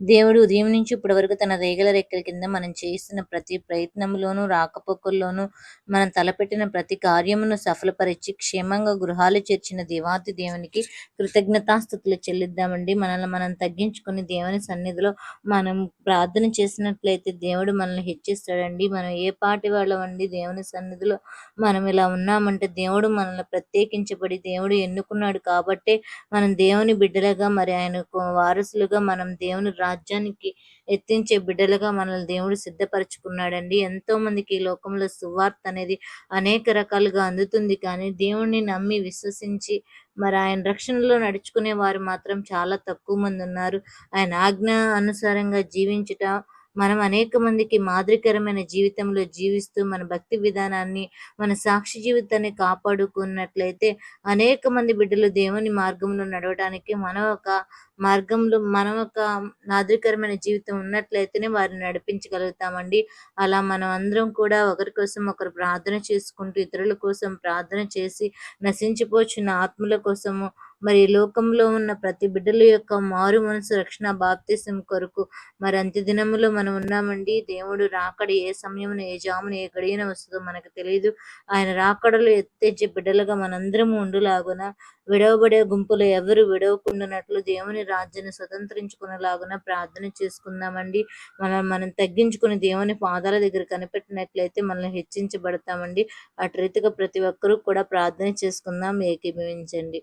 దేవుడు ఉదయం నుంచి ఇప్పటి వరకు తన రేగల రెక్కల కింద మనం చేస్తున్న ప్రతి ప్రయత్నంలోనూ రాకపోకల్లోనూ మనం తలపెట్టిన ప్రతి కార్యమును సఫలపరిచి క్షేమంగా గృహాలు చేర్చిన దేవాతి దేవునికి కృతజ్ఞతాస్థుతులు చెల్లిద్దామండి. మనల్ని మనం తగ్గించుకొని దేవుని సన్నిధిలో మనం ప్రార్థన చేసినట్లయితే దేవుడు మనల్ని హెచ్చిస్తాడండి. మనం ఏ పాటి వాళ్ళమండి దేవుని సన్నిధిలో మనం ఇలా ఉన్నామంటే దేవుడు మనల్ని ప్రత్యేకించబడి దేవుడు ఎన్నుకున్నాడు కాబట్టే మనం దేవుని బిడ్డలుగా మరి ఆయనకు వారసులుగా మనం దేవుని రా రాజ్యానికి ఎత్తించే బిడ్డలుగా మనల్ని దేవుడు సిద్ధపరచుకున్నాడండి. ఎంతో మందికి ఈ లోకంలో సువార్త అనేది అనేక రకాలుగా అందుతుంది. కానీ దేవుణ్ణి నమ్మి విశ్వసించి మరి ఆయన రక్షణలో నడుచుకునే వారు మాత్రం చాలా తక్కువ మంది ఉన్నారు. ఆయన ఆజ్ఞ అనుసారంగా జీవించుట మనం అనేక మందికి మాదిరికరమైన జీవితంలో జీవిస్తూ మన భక్తి విధానాన్ని మన సాక్షి జీవితాన్ని కాపాడుకున్నట్లయితే అనేక మంది బిడ్డలు దేవుని మార్గంలో నడవడానికి మనం ఒక మార్గంలో మనం ఒక మాదిరికరమైన జీవితం ఉన్నట్లయితేనే వారిని నడిపించగలుగుతామండి. అలా మనం అందరం కూడా ఒకరి కోసం ఒకరు ప్రార్థన చేసుకుంటూ ఇతరుల కోసం ప్రార్థన చేసి నశించిపోచున్న ఆత్మల కోసము మరి లోకంలో ఉన్న ప్రతి బిడ్డల యొక్క మారు మనసు రక్షణ బాప్తిసం కొరకు మరి అంత్య దినములో మనం ఉన్నామండి. దేవుడు రాకడ ఏ సమయమున ఏ జామున ఏ గడియన వస్తుందో మనకు తెలియదు ఆయన రాకడలు ఎత్తేచ్చే బిడ్డలుగా మనందరము ఉండులాగున విడవబడే గుంపులు ఎవరు విడవకుండానట్లు దేవుని రాజ్యాన్ని స్వతంత్రించుకునేలాగున ప్రార్థన చేసుకుందామండి. మనం మనం తగ్గించుకుని దేవుని పాదాల దగ్గర కనిపెట్టినట్లయితే మనల్ని హెచ్చించబడతామండి. అటు రీతిగా ప్రతి ఒక్కరూ కూడా ప్రార్థన చేసుకుందాం ఏకీభవించండి.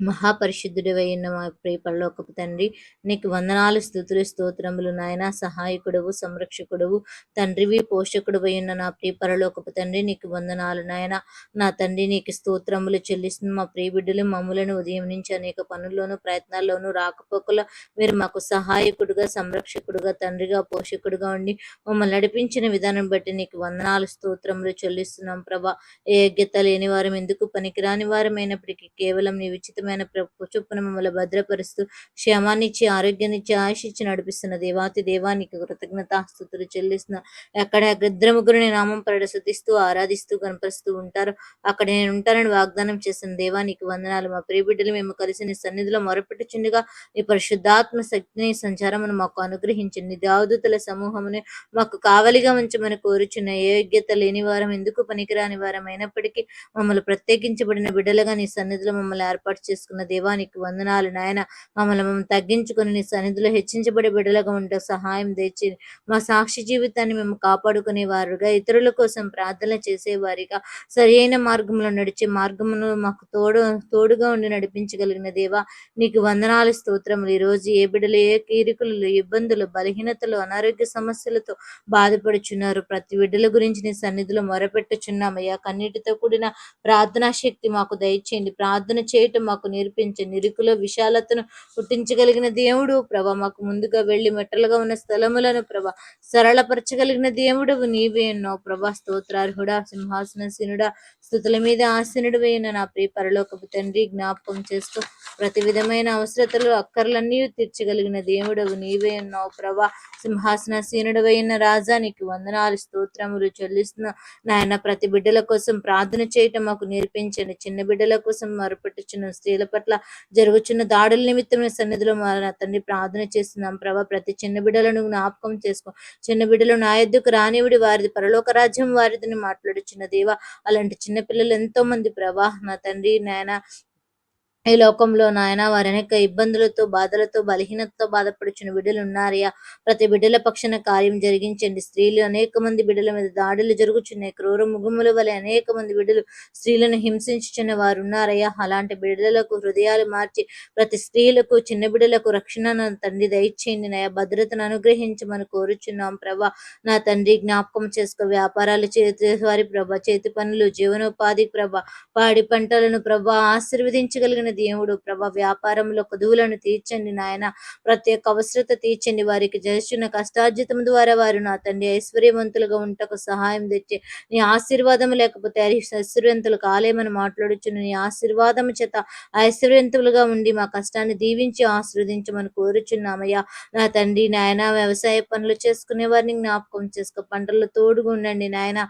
మహాపరిశుద్ధుడివైన మా ప్రియ పరలోకపు తండ్రి నీకు వందనాలు స్థుతులు స్తోత్రములు నాయన. సహాయకుడవు సంరక్షకుడవు తండ్రివి పోషకుడు ఉన్న నా ప్రియ పరలోకపు తండ్రి నీకు వందనాలు నాయన. నా తండ్రి నీకు స్తోత్రములు చెల్లిస్తున్న మా ప్రియ బిడ్డలు మమ్ములను ఉదయం నుంచి అనేక పనుల్లోనూ ప్రయత్నాల్లోనూ రాకపోకల మీరు మాకు సహాయకుడుగా సంరక్షకుడుగా తండ్రిగా పోషకుడుగా ఉండి మమ్మల్ని నడిపించిన విధానం బట్టి నీకు వందనాలు స్తోత్రములు చెల్లిస్తున్నాం ప్రభా. ఏ యోగ్యత లేని వారం ఎందుకు పనికిరాని వారమైనప్పటికీ కేవలం నీ ఉచితమైన ప్రభు చొప్పున మమ్మల్ని భద్రపరుస్తూ క్షేమాన్నిచ్చి ఆరోగ్యాన్నిచ్చి ఆశ నడిపిస్తున్న దేవాతి దేవానికి కృతజ్ఞతాస్తుతులు చెల్లిస్తున్న ఎక్కడ ఇద్దరు ముగ్గురిని నామం ప్రదశిస్తూ ఆరాధిస్తూ కనపరుస్తూ ఉంటారు అక్కడ నేను ఉంటానని వాగ్దానం చేసిన దేవానికి వందనాలు. మా ప్రియబిడ్డలు మేము కలిసి నీ సన్నిధిలో మొరపెట్టుచుండగా నీ పరిశుద్ధాత్మ శక్తిని సంచారమును మాకు అనుగ్రహించింది దేవదూతల సమూహముని మాకు కావలిగా ఉంచమని కోరుచున్న యోగ్యత లేని వారం ఎందుకు పనికిరాని వారం అయినప్పటికీ మమ్మల్ని ప్రత్యేకించబడిన బిడ్డలుగా నీ సన్నిధిలో మమ్మల్ని ఏర్పాటు చేసి చేసుకున్న దేవానికి వందనాలు నాయన. మమ్మల్ని మేము తగ్గించుకుని నీ సన్నిధిలో హెచ్చించబడి బిడ్డలుగా ఉంటే సహాయం తెచ్చి మా సాక్షి జీవితాన్ని మేము కాపాడుకునే వారుగా ఇతరుల కోసం ప్రార్థన చేసేవారిగా సరైన మార్గంలో నడిచే మార్గమును మాకు తోడు తోడుగా ఉండి నడిపించగలిగిన దేవా నీకు వందనాలు స్తోత్రములు. ఈరోజు ఏ బిడ్డలు ఏ కీరికులు ఇబ్బందులు బలహీనతలు అనారోగ్య సమస్యలతో బాధపడుచున్నారు ప్రతి బిడ్డల గురించి నీ సన్నిధిలో మొరపెట్టుచున్నామయ్యా. కన్నీటితో కూడిన ప్రార్థనా శక్తి మాకు దయచేయండి. ప్రార్థన చేయటం మాకు నేర్పించే నిరుకుల విశాలతను పుట్టించగలిగిన దేవుడు. ప్రభ మాకు ముందుగా వెళ్ళి మెట్టలుగా ఉన్న స్థలములను ప్రభ సరళపరచగలిగిన దేవుడు నీవే ఎన్నో ప్రభా స్తోత్రార్హుడా సింహాసన సినుడా స్థుతుల మీద ఆసీనుడు అయిన నా ప్రియ పరలోకపు తండ్రి జ్ఞాపకం చేస్తూ ప్రతి విధమైన అవసరతలు అక్కర్లన్నీ తీర్చగలిగిన దేవుడవు నీవే ఉన్నావు ప్రభా సింహాసన సీనుడవైన రాజా నీకు వందనాలు స్తోత్రములు చెల్లిస్తున్న. నాయన ప్రతి బిడ్డల కోసం ప్రార్థన చేయటం మాకు నేర్పించండి. చిన్న బిడ్డల కోసం మరపెట్టుచున్న స్త్రీల పట్ల జరుగుచున్న దాడుల నిమిత్తం సన్నిధిలో తండ్రి ప్రార్థన చేస్తున్నాం. ప్రభా ప్రతి చిన్న బిడ్డలను జ్ఞాపకం చేసుకో. చిన్న బిడ్డలు నా ఎద్దుకు రానివిడి వారిది పరలోక రాజ్యం వారిదని మాట్లాడుచున్న దేవ అలాంటి చిన్న పిల్లలు ఎంతో మంది ప్రభా. నా తండ్రి నాయన ఈ లోకంలో నాయన వారి అనేక ఇబ్బందులతో బాధలతో బలహీనతతో బాధపడుచున్న బిడ్డలు ఉన్నారయ్యా. ప్రతి బిడ్డల పక్షన కార్యం జరిగించండి. స్త్రీలు అనేక మంది బిడ్డల మీద దాడులు జరుగుచున్నాయి. క్రూర ముగుముల వలె అనేక మంది బిడ్డలు స్త్రీలను హింసించుచున్న వారు ఉన్నారయ్యా అలాంటి బిడ్డలకు హృదయాలు మార్చి ప్రతి స్త్రీలకు చిన్న బిడ్డలకు రక్షణను తండ్రి దయచేయండి. నా భద్రతను అనుగ్రహించమని కోరుచున్నాం ప్రభా. నా తండ్రి జ్ఞాపకం చేసుకో. వ్యాపారాలు చేసే వారి ప్రభ చేతి పనులు జీవనోపాధి ప్రభ. పాడి పంటలను ప్రభా ఆశీర్వదించగలిగిన దేవుడు ప్రభ వ్యాపారంలో కొదువులను తీర్చండి నాయన. ప్రత్యేక అవసరత తీర్చండి వారికి. జరుచున్న కష్టార్జితం ద్వారా వారు నా తండ్రి ఐశ్వర్యవంతులుగా ఉంటకు సహాయం తెచ్చి నీ ఆశీర్వాదం లేకపోతే ఐశ్వర్యంతులు కాలేమని మాట్లాడుచున్న నీ ఆశీర్వాదం చేత ఐశ్వర్యంతులుగా ఉండి మా కష్టాన్ని దీవించి ఆశీర్వదించమని కోరుచున్నామయ్యా. నా తండ్రి నాయన వ్యవసాయ పనులు చేసుకునే వారిని జ్ఞాపకం చేసుకో. పంటల్లో తోడుగా ఉండండి నాయన.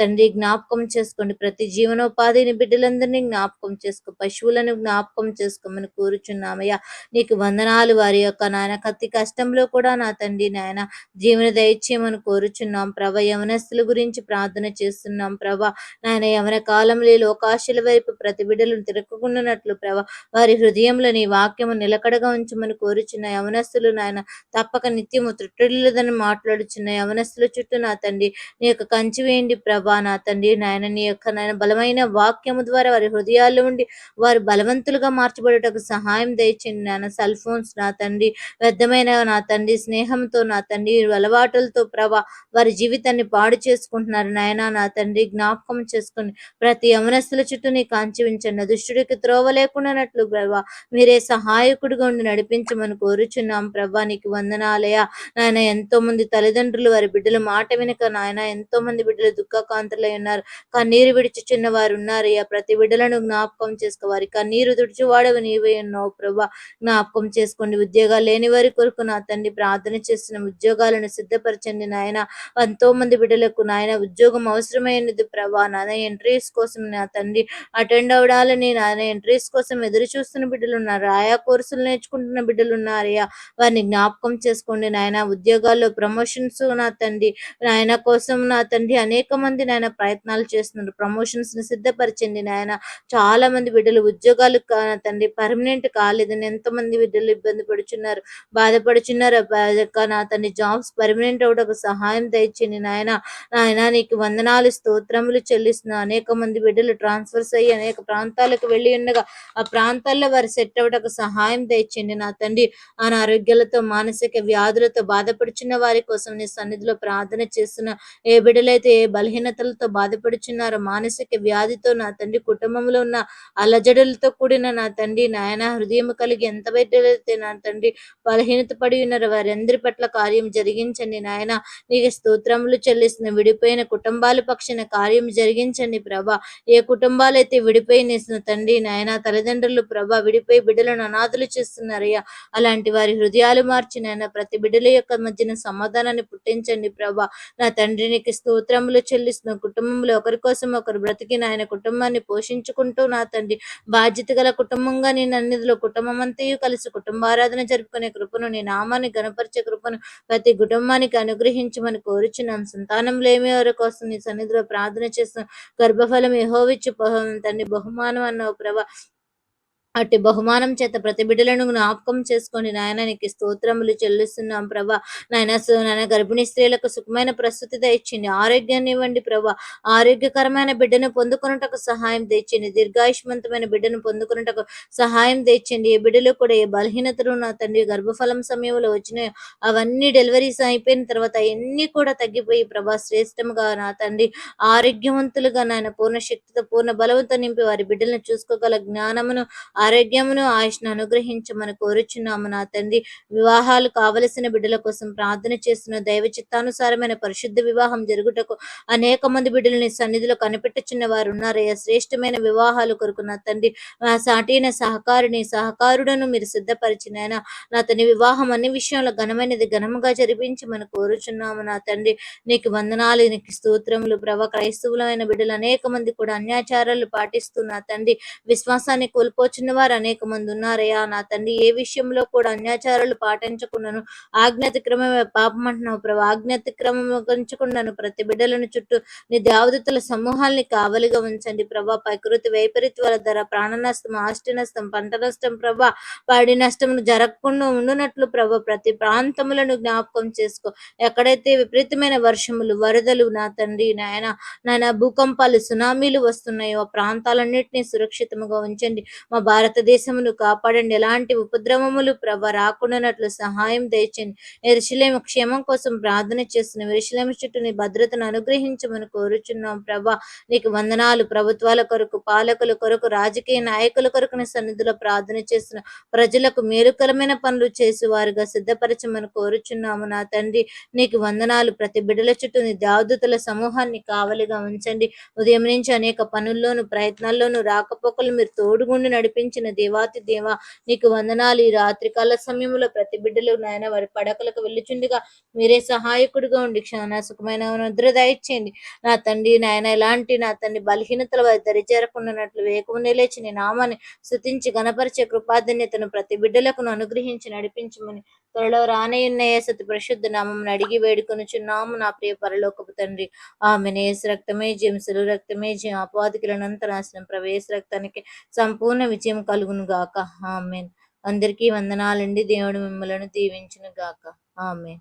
తండ్రి జ్ఞాపకం చేసుకోండి. ప్రతి జీవనోపాధిని బిడ్డలందరినీ జ్ఞాపకం చేసుకో. పశువులను జ్ఞాపకం జ్ఞాపకం చేసుకోమని కూర్చున్నామయ్యా. నీకు వందనాలు వారి యొక్క నాయన. కత్తి కష్టంలో కూడా నా తండ్రి నాయన జీవన దయచేయమని కోరుచున్నాం. ప్రభ యవనస్తుల గురించి ప్రార్థన చేస్తున్నాం ప్రభ. నాయన యవన కాలంలో లోకాశల వైపు ప్రతి బిడ్డలు తిరగకుండానట్లు ప్రభ. వారి హృదయంలో నీ వాక్యము నిలకడగా ఉంచమని కోరుచున్న యవనస్తులు నాయన తప్పక నిత్యము త్రుట్టలేదని మాట్లాడుచున్న యవనస్తుల చుట్టూ నా తండ్రి నీ యొక్క కంచి వేయండి ప్రభా నా తండ్రి నాయన. నీ యొక్క నాయన బలమైన వాక్యము ద్వారా వారి హృదయాల్లో ఉండి వారు స్నేహితులుగా మార్చబడటకు సహాయం దయచేయండి నాన్న. సెల్ ఫోన్స్ నా తండ్రి వ్యర్థమైన నా తండ్రి స్నేహంతో నా తండ్రి అలవాటులతో ప్రభా వారి జీవితాన్ని పాడు చేసుకుంటున్నారు. నాయన నా తండ్రి జ్ఞాపకం చేసుకుని ప్రతి యమనస్తుల చుట్టూ నీ కాంచి దుష్టుడికి త్రోవ లేకుండానట్లు ప్రభా మీరే సహాయకుడిగా ఉండి నడిపించమని కోరుచున్నాం ప్రభా. నీకు వందనాలయ నాయన ఎంతో మంది తల్లిదండ్రులు వారి బిడ్డలు మాట వినక నాయన ఎంతో మంది బిడ్డలు దుఃఖకాంతులై ఉన్నారు. కన్నీరు విడిచుచున్న వారు ఉన్నారయ్యా. ప్రతి బిడ్డలను జ్ఞాపకం చేసుకో. వారి కన్నీరు తుడిచివాడవు నీవే ఉన్నావు ప్రభా. జ్ఞాపకం చేసుకోండి. ఉద్యోగాలు లేని వారి కొరకు నా తండ్రి ప్రార్థన చేస్తున్న ఉద్యోగాలను సిద్ధపరచండి నాయన. ఎంతో మంది బిడ్డలకు నాయన ఉద్యోగం అవసరమైనది ప్రభా. నాయన ఎంట్రీస్ కోసం నా తండ్రి అటెండ్ అవడాలని నాయన ఎంట్రీస్ కోసం ఎదురు చూస్తున్న బిడ్డలు ఉన్నారు ఆయా కోర్సులు నేర్చుకుంటున్న బిడ్డలు ఉన్నారయ్యా వారిని జ్ఞాపకం చేసుకోండి నాయన. ఉద్యోగాల్లో ప్రమోషన్స్ నా తండ్రి నాయన కోసం నా తండ్రి అనేక మంది నాయన ప్రయత్నాలు చేస్తున్నారు. ప్రమోషన్స్ని సిద్ధపరచండి నాయన. చాలా మంది బిడ్డలు ఉద్యోగాలు తండ్రి పర్మనెంట్ కాలేదని ఎంతమంది బిడ్డలు ఇబ్బంది పడుచున్నారు బాధపడుచున్నారు. కానీ నా తండ్రి జాబ్స్ పర్మనెంట్ అవడానికి సహాయం దయచేయండి నాయన. నాయన నీకు వందనాలు స్తోత్రములు చెల్లిస్తున్న. అనేక మంది బిడ్డలు ట్రాన్స్ఫర్స్ అయ్యి అనేక ప్రాంతాలకు వెళ్ళి ఉండగా ఆ ప్రాంతాల్లో వారు సెట్ అవ్వడానికి సహాయం తెచ్చింది నా తండ్రి. అనారోగ్యాలతో మానసిక వ్యాధులతో బాధపడుచున్న వారి కోసం నీ సన్నిధిలో ప్రార్థన చేస్తున్న. ఏ బిడ్డలైతే ఏ బలహీనతలతో బాధపడుచున్నారో మానసిక వ్యాధితో నా తండ్రి కుటుంబంలో ఉన్న అలజడులతో కూడిన నా తండ్రి నాయన హృదయం కలిగి ఎంత బిడ్డలైతే నా తండ్రి బలహీనత పడి ఉన్నారో. వారందరి పట్ల కార్యం జరిగించండి నాయన. నీకు స్తోత్రములు చెల్లిస్తున్న విడిపోయిన కుటుంబాల పక్షిన కార్యం జరిగించండి ప్రభా. ఏ కుటుంబాలైతే విడిపోయినేసిన తండ్రి నాయన తల్లిదండ్రులు ప్రభా విడిపోయి బిడ్డలను అనాథలు చేస్తున్నారయ్యా. అలాంటి వారి హృదయాలు మార్చి నాయన ప్రతి బిడ్డల యొక్క మధ్యన సమాధానాన్ని పుట్టించండి ప్రభా. నా తండ్రికి స్తోత్రములు చెల్లిస్తున్న కుటుంబంలో ఒకరి కోసం ఒకరు బ్రతికి నాయన కుటుంబాన్ని పోషించుకుంటూ నా తండ్రి బాధ్యత గల కుటుంబంగా నేను అన్నిదిలో కుటుంబం అంతయు కలిసి కుటుంబారాధన జరుపుకునే కృపను నీ నామాన్ని గణపరిచే కృపను ప్రతి కుటుంబానికి అనుగ్రహించమని కోరుచున్నాం. సంతానం లేమి వారి కోసం నీ సన్నిధిలో ప్రార్థన చేస్తున్న గర్భఫలం యెహోవిచ్చు తండ్రి బహుమానం అన్నావు ప్రభా. అట్టి బహుమానం చేత ప్రతి బిడ్డలను జ్ఞాపకం చేసుకొని నాయన నీకు స్తోత్రములు చెల్లిస్తున్నాం ప్రభా. నాయన నాయన గర్భిణీ స్త్రీలకు సుఖమైన ప్రస్తుతి దయచింది ఆరోగ్యాన్ని ఇవ్వండి ప్రభా. ఆరోగ్యకరమైన బిడ్డను పొందుకున్నటకు సహాయం తెచ్చింది దీర్ఘాయుష్మంతమైన బిడ్డను పొందుకున్నటకు సహాయం తెచ్చండి ఏ బిడ్డలు కూడా ఏ బలహీనతలు నా తండ్రి గర్భఫలం సమయంలో వచ్చినాయో అవన్నీ డెలివరీస్ అయిపోయిన తర్వాత అవన్నీ కూడా తగ్గిపోయి ప్రభా శ్రేష్టముగా నా తండ్రి ఆరోగ్యవంతులుగా నాయన పూర్ణ శక్తితో పూర్ణ బలవంతో నింపి వారి బిడ్డలను చూసుకోగల జ్ఞానమును ఆరోగ్యమును ఆయుష్ను అనుగ్రహించమని కోరుచున్నాము నా తండ్రి. వివాహాలు కావలసిన బిడ్డల కోసం ప్రార్థన చేస్తున్న దైవ చిత్తానుసారమైన పరిశుద్ధ వివాహం జరుగుటకు అనేక మంది బిడ్డలని సన్నిధిలో కనిపెట్టుచున్న వారు ఉన్నారయ్యా. శ్రేష్టమైన వివాహాలు కొరకు నా తండ్రి సాటిన సహకారుని సహకారిని సహకారుడను మీరు సిద్ధపరిచిన నా తండ్రి వివాహం అన్ని విషయంలో ఘనమైనది ఘనముగా జరిపించి మనం కోరుచున్నాము నా తండ్రి. నీకు వందనాలు నీకు స్తోత్రములు ప్రభ. క్రైస్తవులైన బిడ్డలు అనేక మంది కూడా అన్యాచారాలు పాటిస్తున్న తండ్రి విశ్వాసాన్ని కోల్పోచున్న వారు అనేక మంది ఉన్నారయ్యా. నా తండ్రి ఏ విషయంలో కూడా అన్యాచారాలు పాటించకుండాను ఆజ్ఞాతిక్రమమే పాపం అంటున్నావు ప్రభు. ఆజ్ఞాతిక్రమించకుండాను ప్రతి బిడ్డలను చుట్టూ నీ దేవదత్తుల సమూహాల్ని కావలిగా ఉంచండి ప్రభా. ప్రకృతి వైపరీత్యాల ధర ప్రాణ నష్టం ఆస్తి నష్టం పంట నష్టం ప్రభా. పాడి నష్టం జరగకుండా ఉండునట్లు ప్రభా. ప్రతి ప్రాంతములను జ్ఞాపకం చేసుకో. ఎక్కడైతే విపరీతమైన వర్షములు వరదలు నా తండ్రి నాయన నాయన భూకంపాలు సునామీలు వస్తున్నాయో ఆ ప్రాంతాలన్నింటినీ సురక్షితముగా ఉంచండి. మా భారతదేశమును కాపాడండి. ఎలాంటి ఉపద్రవములు ప్రభ రాకుండానట్లు సహాయం దయచండి ఎరుశలేమ క్షేమం కోసం ప్రార్థన చేస్తున్న ఎరుశలేమ చుట్టూ నీ భద్రతను అనుగ్రహించమని కోరుచున్నాం ప్రభా. నీకు వందనాలు ప్రభుత్వాల కొరకు పాలకుల కొరకు రాజకీయ నాయకుల కొరకు నీ సన్నిధిలో ప్రార్థన చేస్తున్న. ప్రజలకు మేలుకరమైన పనులు చేసి వారుగా సిద్ధపరచమని కోరుచున్నాము నా తండ్రి. నీకు వందనాలు. ప్రతి బిడ్డల చుట్టూ నీ దేవదూతల సమూహాన్ని కావలిగా ఉంచండి. ఉదయం నుంచి అనేక పనుల్లోనూ ప్రయత్నాల్లోనూ రాకపోకలు మీరు తోడుగుండి నడిపించి నడిపించిన దేవాతి దేవ నీకు వందనాలు. ఈ రాత్రికాల సమయంలో ప్రతి బిడ్డలు నాయన వారి పడకలకు వెళ్ళుచుండగా మీరే సహాయకుడిగా ఉండి క్షణ సుఖమైన నిద్ర దయచేయండి. నా తండ్రి నాయన ఎలాంటి నా తండ్రి బలహీనతలు వారి దరిచేరకుండానట్లు వేకునే లేచి నీ నామాన్ని స్థుతించి గణపరిచే కృపాధన్యతను ప్రతి బిడ్డలకు అనుగ్రహించి నడిపించమని త్వరలో రానయ్యున్న సతి పరిశుద్ధ నామం అడిగి వేడుకొనుచున్నాము నా ప్రియ పరలోకపు తండ్రి. ఆమె నేస్ రక్తమే జంసులు రక్తమే జయం. అపాధికులనంత నాశనం ప్రవేశ రక్తానికి సంపూర్ణ విజయం కలుగును గాక. ఆమెన్. అందరికీ వందనాలండి. దేవుడు మిమ్మలను దీవించును గాక. ఆమెన్.